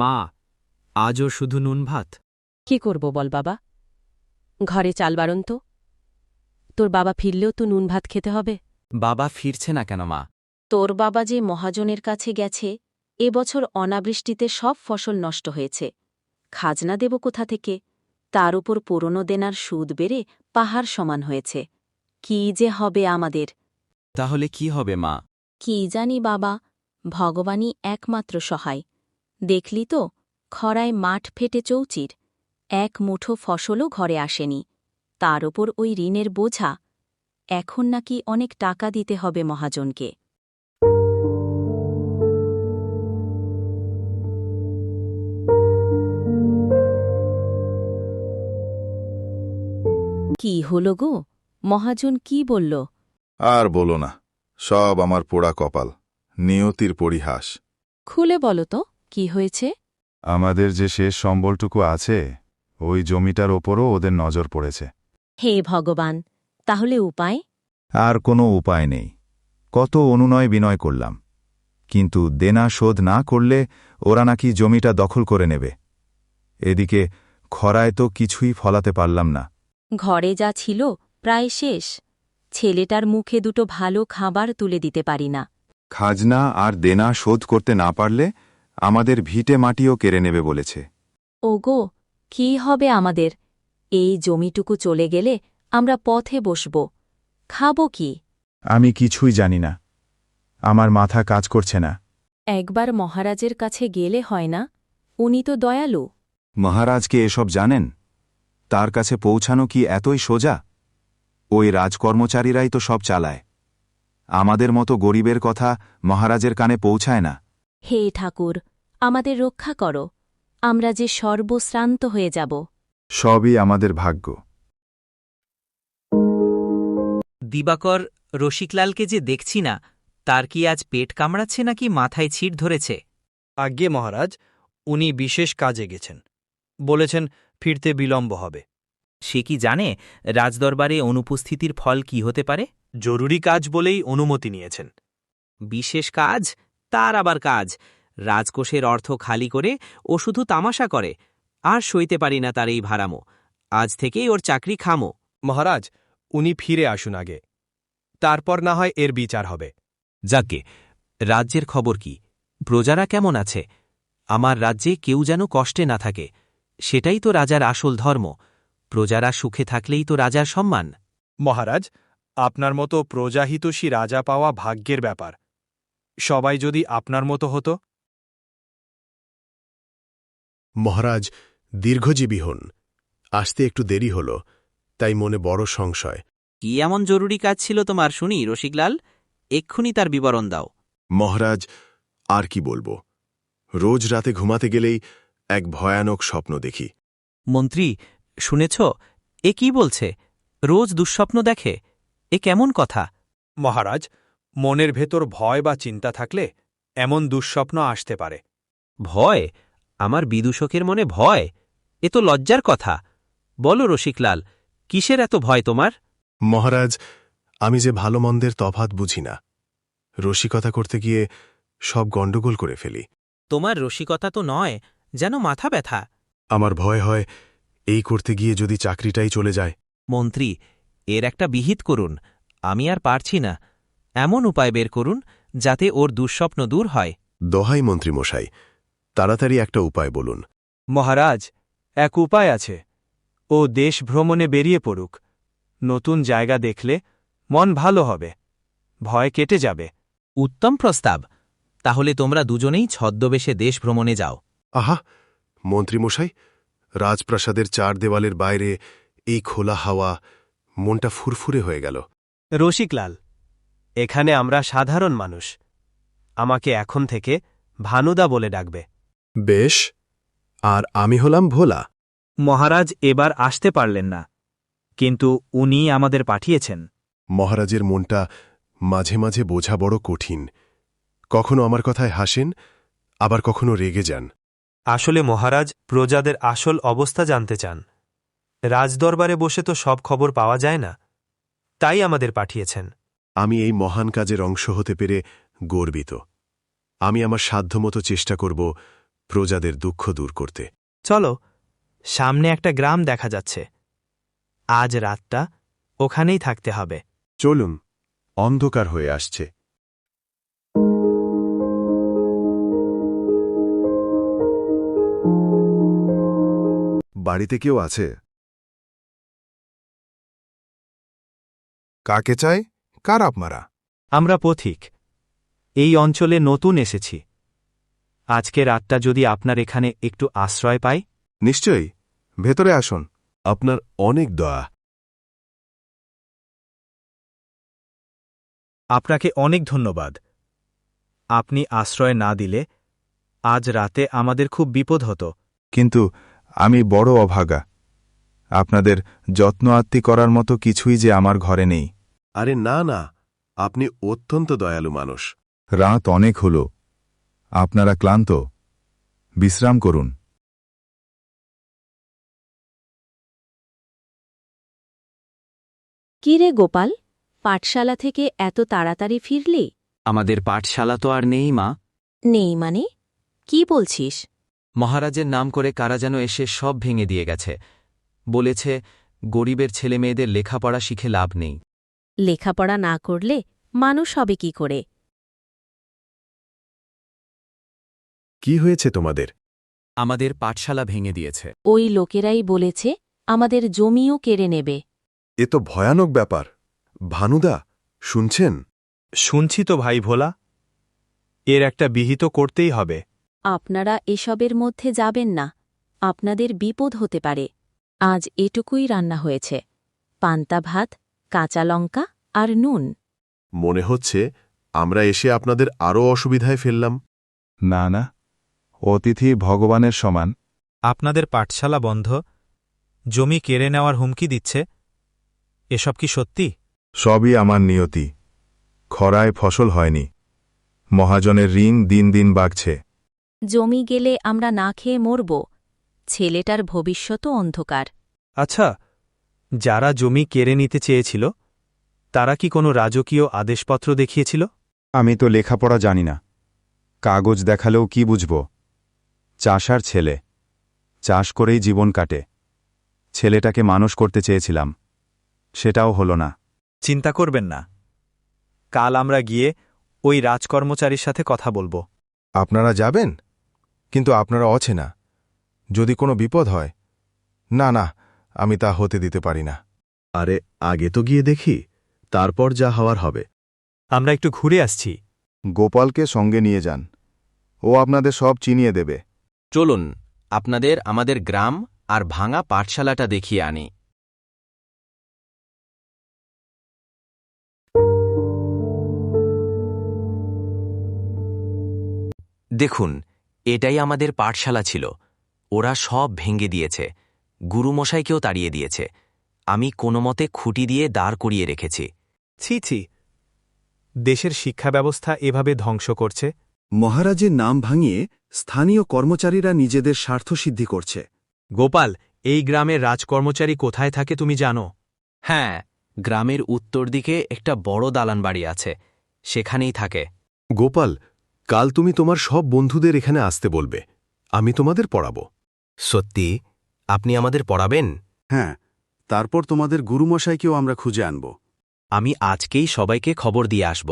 মা আজও শুধু নুন ভাত? কি করব বল বাবা? ঘরে চাল বারণ তো। তোর বাবা ফিরলেও তো নুন ভাত খেতে হবে। বাবা ফিরছে না কেন মা? তোর বাবা যে মহাজনের কাছে গেছে এবছর অনাবৃষ্টিতে সব ফসল নষ্ট হয়েছে। খাজনা দেব কোথা থেকে? তার উপর পুরনো দেনার সুদ বেড়ে পাহাড় সমান হয়েছে। কি যে হবে আমাদের? তাহলে কি হবে মা? কি জানি বাবা ভগবানই একমাত্র সহায়। দেখলি তো খরায় মাঠ ফেটে চৌচির। এক মুঠো ফসলও ঘরে আসেনি। তার ওপর ওই ঋণের বোঝা। এখন নাকি অনেক টাকা দিতে হবে মহাজনকে। কি হল গো? মহাজন কি বলল? আর বলো না সব আমার পোড়া কপাল নিয়তির পরিহাস। খুলে বলো তো। কি হয়েছে? আমাদের যে শেষ সম্বলটুকু আছে ওই জমিটার ওপরও ওদের নজর পড়েছে। হে ভগবান তাহলে উপায়? আর কোনো উপায় নেই। কত অনুনয় বিনয় করলাম। কিন্তু দেনা শোধ না করলে ওরা নাকি জমিটা দখল করে নেবে। এদিকে খরায় তো কিছুই ফলাতে পারলাম না। ঘরে যা ছিল প্রায় শেষ। ছেলেটার মুখে দুটো ভালো খাবার তুলে দিতে পারি না। খাজনা আর দেনা শোধ করতে না পারলে আমাদের ভিটে মাটিও কেড়ে নেবে বলেছে। ওগো কি হবে আমাদের? এই জমিটুকু চলে গেলে আমরা পথে বসব। খাব কি? আমি কিছুই জানি না। আমার মাথা কাজ করছে না। একবার মহারাজের কাছে গেলে হয় না? উনি তো দয়ালু। মহারাজকে এসব জানেন? তার কাছে পৌঁছানো কি এতই সোজা? ওই রাজকর্মচারীরাই তো সব চালায়। আমাদের মতো গরিবের কথা মহারাজের কানে পৌঁছায় না। হে ঠাকুর আমাদের রক্ষা করো। আমরা যে সর্বশ্রান্ত হয়ে যাব। সবই আমাদের ভাগ্য। দিবাকর রসিকলালকে যে দেখছি না তার কি আজ পেট কামড়াচ্ছে নাকি মাথায় ছিট ধরেছে? আজ্ঞে মহারাজ উনি বিশেষ কাজে গেছেন। বলেছেন ফিরতে বিলম্ব হবে। সে কি জানে রাজদরবারে অনুপস্থিতির ফল কি হতে পারে? জরুরি কাজ বলেই অনুমতি নিয়েছেন। বিশেষ কাজ? তার আবার কাজ। রাজকোষের অর্থ খালি করে ও শুধু তামাশা করে। আর সইতে পারি না তার এই ভাড়ামো। আজ থেকেই ওর চাকরি খামো। মহারাজ উনি ফিরে আসুন আগে। তারপর না হয় এর বিচার হবে। যাকে রাজ্যের খবর কি? প্রজারা কেমন আছে? আমার রাজ্যে কেউ যেন কষ্টে না থাকে। সেটাই তো রাজার আসল ধর্ম। প্রজারা সুখে থাকলেই তো রাজার সম্মান। মহারাজ আপনার মতো প্রজাহিতসী রাজা পাওয়া ভাগ্যের ব্যাপার। সবাই যদি আপনার মতো হতো? মহারাজ দীর্ঘজীবী হন। আসতে একটু দেরি হল তাই মনে বড় সংশয়। কি এমন জরুরি কাজ ছিল তোমার? শুনি রসিকলাল এক্ষুনি তার বিবরণ দাও। মহারাজ আর কি বলব? রোজ রাতে ঘুমাতে গেলেই এক ভয়ানক স্বপ্ন দেখি। মন্ত্রী শুনেছ? এ কি বলছে? রোজ দুঃস্বপ্ন দেখে? এ কেমন কথা? মহারাজ মনের ভেতর ভয় বা চিন্তা থাকলে এমন দুঃস্বপ্ন আসতে পারে। ভয়? আমার বিদূষকের মনে ভয়? এ তো লজ্জার কথা। বলো রসিকলাল কিসের এত ভয় তোমার? মহারাজ আমি যে ভালো মন্দের তফাত বুঝি না। রসিকতা করতে গিয়ে সব গণ্ডগোল করে ফেলি। তোমার রসিকতা তো নয় যেন মাথা ব্যথা। আমার ভয় হয় এই করতে গিয়ে যদি চাকরিটাই চলে যায়। মন্ত্রী এর একটা বিহিত করুন আমি আর পারছি না। এমন উপায় বের করুন যাতে ওর দুঃস্বপ্ন দূর হয়। দহাই মন্ত্রীমশাই তাড়াতাড়ি একটা উপায় বলুন। মহারাজ এক উপায় আছে। ও দেশ ভ্রমণে বেরিয়ে পড়ুক। নতুন জায়গা দেখলে মন ভালো হবে। ভয় কেটে যাবে। উত্তম প্রস্তাব। তাহলে তোমরা দুজনেই ছদ্মবেশে দেশ ভ্রমণে যাও। আহা! মন্ত্রীমশাই রাজপ্রাসাদের চার দেওয়ালের বাইরে এই খোলা হাওয়া মনটা ফুরফুরে হয়ে গেল। রসিকলাল এখানে আমরা সাধারণ মানুষ। আমাকে এখন থেকে ভানুদা বলে ডাকবে। বেশ আর আমি হলাম ভোলা। মহারাজ এবার আসতে পারলেন না কিন্তু উনি আমাদের পাঠিয়েছেন। মহারাজের মনটা মাঝে মাঝে বোঝা বড় কঠিন। কখনো আমার কথায় হাসেন আবার কখনো রেগে যান। আসলে মহারাজ প্রজাদের আসল অবস্থা জানতে চান। রাজদরবারে বসে তো সব খবর পাওয়া যায় না তাই আমাদের পাঠিয়েছেন। আমি এই মহান কাজের অংশ হতে পেরে গর্বিত। আমি আমার সাধ্যমতো চেষ্টা করব প্রজাদের দুঃখ দূর করতে। চলো সামনে একটা গ্রাম দেখা যাচ্ছে। আজ রাতটা ওখানেই থাকতে হবে। চলুন অন্ধকার হয়ে আসছে। বাড়িতে কেউ আছে? কাকে চাই? কার আপনারা? আমরা পথিক। এই অঞ্চলে নতুন এসেছি। আজকে রাতটা যদি আপনার এখানে একটু আশ্রয় পাই? নিশ্চয়ই। ভেতরে আসুন। আপনার অনেক দয়া। আপনাকে অনেক ধন্যবাদ। আপনি আশ্রয় না দিলে আজ রাতে আমাদের খুব বিপদ হতো। কিন্তু আমি বড় অভাগা। আপনাদের যত্ন আত্মি করার মতো কিছুই যে আমার ঘরে নেই। আরে না না আপনি অত্যন্ত দয়ালু মানুষ। রাত অনেক হল। আপনারা ক্লান্ত। বিশ্রাম করুন। কি রে গোপাল পাঠশালা থেকে এত তাড়াতাড়ি ফিরলি? আমাদের পাঠশালা তো আর নেই মা। নেই মানে? কি বলছিস? মহারাজের নাম করে কারা যেন এসে সব ভেঙে দিয়ে গেছে। বলেছে গরিবের ছেলে মেয়েদের লেখাপড়া শিখে লাভ নেই। লেখাপড়া না করলে মানুষ হবে কি করে? কি হয়েছে তোমাদের? আমাদের পাঠশালা ভেঙে দিয়েছে। ওই লোকেরাই বলেছে আমাদের জমিও কেড়ে নেবে। এ তো ভয়ানক ব্যাপার। ভানুদা শুনছেন? শুনছি তো ভাই ভোলা। এর একটা বিহিত করতেই হবে। আপনারা এসবের মধ্যে যাবেন না। আপনাদের বিপদ হতে পারে। আজ এটুকুই রান্না হয়েছে। পান্তা ভাত কাঁচা লঙ্কা আর নুন। মনে হচ্ছে আমরা এসে আপনাদের আরও অসুবিধায় ফেললাম। না না অতিথি ভগবানের সমান। আপনাদের পাঠশালা বন্ধ জমি কেড়ে নেওয়ার হুমকি দিচ্ছে এসব কি সত্যি? সবই আমার নিয়তি। খরায় ফসল হয়নি মহাজনের ঋণ দিন দিন বাড়ছে। জমি গেলে আমরা না খেয়ে মরব ছেলেটার ভবিষ্যতও অন্ধকার। আচ্ছা যারা জমি কেড়ে নিতে চেয়েছিল তারা কি কোনো রাজকীয় আদেশপত্র দেখিয়েছিল? আমি তো লেখাপড়া জানি না। কাগজ দেখালেও কি বুঝব? চাষার ছেলে। চাষ করেই জীবন কাটে। ছেলেটাকে মানুষ করতে চেয়েছিলাম। সেটাও হল না। চিন্তা করবেন না। কাল আমরা গিয়ে ওই রাজকর্মচারীর সাথে কথা বলব। আপনারা যাবেন? কিন্তু আপনারা অচেনা। যদি কোনো বিপদ হয়? না না। আমি তা হতে দিতে পারি না। আরে আগে তো গিয়ে দেখি তারপর যা হওয়ার হবে। আমরা একটু ঘুরে আসছি। গোপালকে সঙ্গে নিয়ে যান। ও আপনাদের সব চিনিয়ে দেবে। চলুন আপনাদের আমাদের গ্রাম আর ভাঙা পাঠশালাটা দেখিয়ে আনি। দেখুন এটাই আমাদের পাঠশালা ছিল। ওরা সব ভেঙে দিয়েছে। গুরুমশাইকেও তাড়িয়ে দিয়েছে। আমি কোনো মতে খুঁটি দিয়ে দাঁড় করিয়ে রেখেছি। ছি ছি। দেশের শিক্ষা ব্যবস্থা এভাবে ধ্বংস করছে। মহারাজের নাম ভাঙিয়ে স্থানীয় কর্মচারীরা নিজেদের স্বার্থসিদ্ধি করছে। গোপাল এই গ্রামের রাজকর্মচারী কোথায় থাকে তুমি জানো? হ্যাঁ গ্রামের উত্তর দিকে একটা বড় দালান বাড়ি আছে। সেখানেই থাকে। গোপাল কাল তুমি তোমার সব বন্ধুদের এখানে আসতে বলবে। আমি তোমাদের পড়াবো। সত্যি? আপনি আমাদের পড়াবেন? হ্যাঁ তারপর তোমাদের গুরুমশাইকেও আমরা খুঁজে আনব। আমি আজকেই সবাইকে খবর দিয়ে আসব।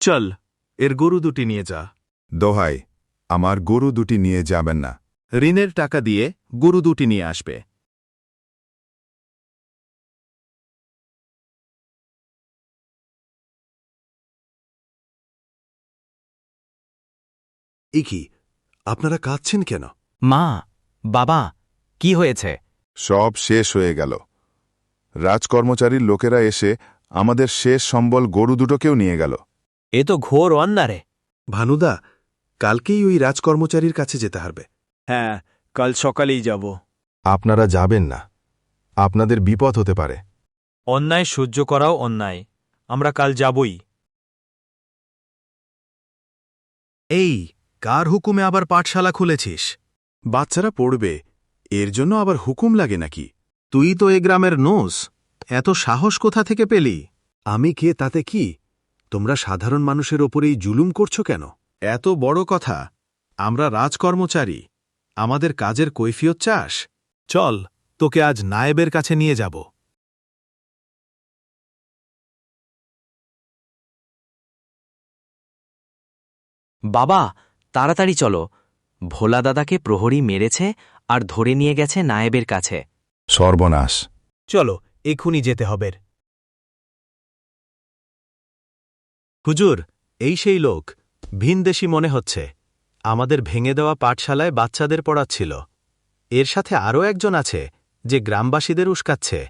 চল এর গরু দুটি নিয়ে যা। দোহাই আমার গরু দুটি নিয়ে যাবেন না। ঋণের টাকা দিয়ে গরু দুটি নিয়ে আসবে। এ কি আপনারা কাঁদছেন কেন? মা বাবা কি হয়েছে? সব শেষ হয়ে গেল। রাজকর্মচারীর লোকেরা এসে আমাদের শেষ সম্বল গরু দুটোকেও নিয়ে গেল। এ তো ঘোর অন্যারে ভানুদা কালকেই ওই রাজকর্মচারীর কাছে যেতে হবে হ্যাঁ কাল সকালেই যাব। আপনারা যাবেন না। আপনাদের বিপদ হতে পারে। অন্যায় সহ্য করাও অন্যায়। আমরা কাল যাবই। এই কার হুকুমে আবার পাঠশালা খুলেছিস? বাচ্চারা পড়বে এর জন্য আবার হুকুম লাগে নাকি? তুই তো এ গ্রামের নোস এত সাহস কোথা থেকে পেলি? আমি কে তাতে কি? তোমরা সাধারণ মানুষের ওপরেই জুলুম করছ কেন? এত বড় কথা আমরা রাজকর্মচারী আমাদের কাজের কৈফিয়ত চাস? চল তোকে আজ নায়েবের কাছে নিয়ে যাব। বাবা তাড়াতাড়ি চলো। ভোলা দাদাকে প্রহরী মেরেছে আর ধরে নিয়ে গেছে নায়েবের কাছে। সর্বনাশ। চলো এক্ষুনি যেতে হবে। হুজুর এই সেই লোক। ভিনদেশি মনে হচ্ছে। আমাদের ভেঙে দেওয়া পাঠশালায় বাচ্চাদের পড়াচ্ছিল। এর সাথে আরও একজন আছে যে গ্রামবাসীদের উস্কাচ্ছে।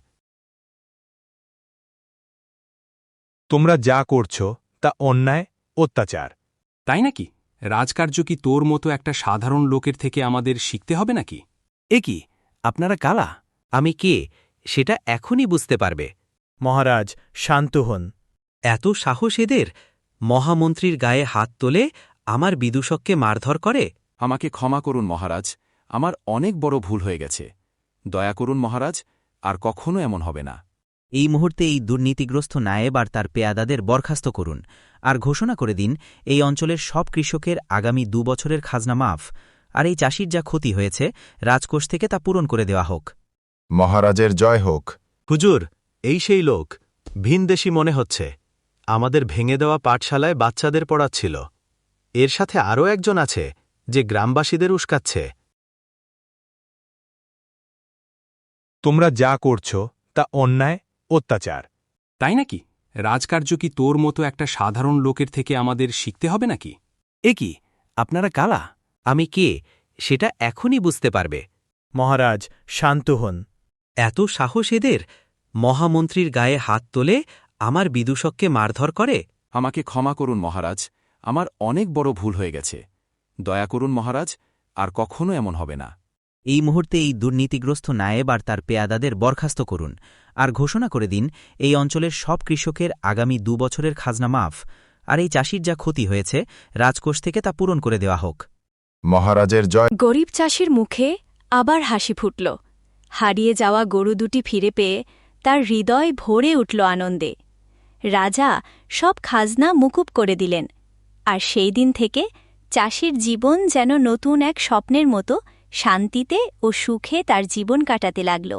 তোমরা যা করছ তা অন্যায় অত্যাচার। তাই নাকি? রাজকার্য কি তোর মতো একটা সাধারণ লোকের থেকে আমাদের শিখতে হবে নাকি? এ কি? আপনারা কালা আমি কে? সেটা এখনই বুঝতে পারবে। মহারাজ শান্ত হন। এত সাহস এদের? মহামন্ত্রীর গায়ে হাত তোলে আমার বিদূষককে মারধর করে? আমাকে ক্ষমা করুন মহারাজ আমার অনেক বড় ভুল হয়ে গেছে। দয়া করুন মহারাজ আর কখনো এমন হবে না। এই মুহূর্তে এই দুর্নীতিগ্রস্ত নায়েব আর তার পেয়াদাদের বরখাস্ত করুন। আর ঘোষণা করে দিন এই অঞ্চলের সব কৃষকের আগামী দু বছরের খাজনা মাফ। আর এই চাষির যা ক্ষতি হয়েছে রাজকোষ থেকে তা পূরণ করে দেওয়া হোক। মহারাজের জয় হোক। হুজুর এই সেই লোক। ভিনদেশি মনে হচ্ছে। আমাদের ভেঙে দেওয়া পাঠশালায় বাচ্চাদের পড়াচ্ছিল। এর সাথে আরও একজন আছে যে গ্রামবাসীদের উস্কাচ্ছে। তোমরা যা করছ তা অন্যায়? অত্যাচার। তাই নাকি? রাজকার্য কি তোর মতো একটা সাধারণ লোকের থেকে আমাদের শিখতে হবে নাকি? এ কি? আপনারা কালা? আমি কে? সেটা এখনই বুঝতে পারবে। মহারাজ শান্ত হন। এত সাহস এদের? মহামন্ত্রীর গায়ে হাত তোলে আমার বিদূষককে মারধর করে? আমাকে ক্ষমা করুন মহারাজ আমার অনেক বড় ভুল হয়ে গেছে। দয়া করুন মহারাজ আর কখনো এমন হবে না। এই মুহূর্তে এই দুর্নীতিগ্রস্ত নায়েব আর তার পেয়াদাদের বরখাস্ত করুন। আর ঘোষণা করে দিন এই অঞ্চলের সব কৃষকের আগামী দু বছরের খাজনা মাফ। আর এই চাষির যা ক্ষতি হয়েছে রাজকোষ থেকে তা পূরণ করে দেওয়া হোক। মহারাজের জয়। গরিব চাষির মুখে আবার হাসি ফুটল। হারিয়ে যাওয়া গরু দুটি ফিরে পেয়ে তার হৃদয় ভরে উঠল আনন্দে। রাজা সব খাজনা মুকুব করে দিলেন। আর সেই দিন থেকে চাষির জীবন যেন নতুন এক স্বপ্নের মতো শান্তিতে ও সুখে তার জীবন কাটাতে লাগল।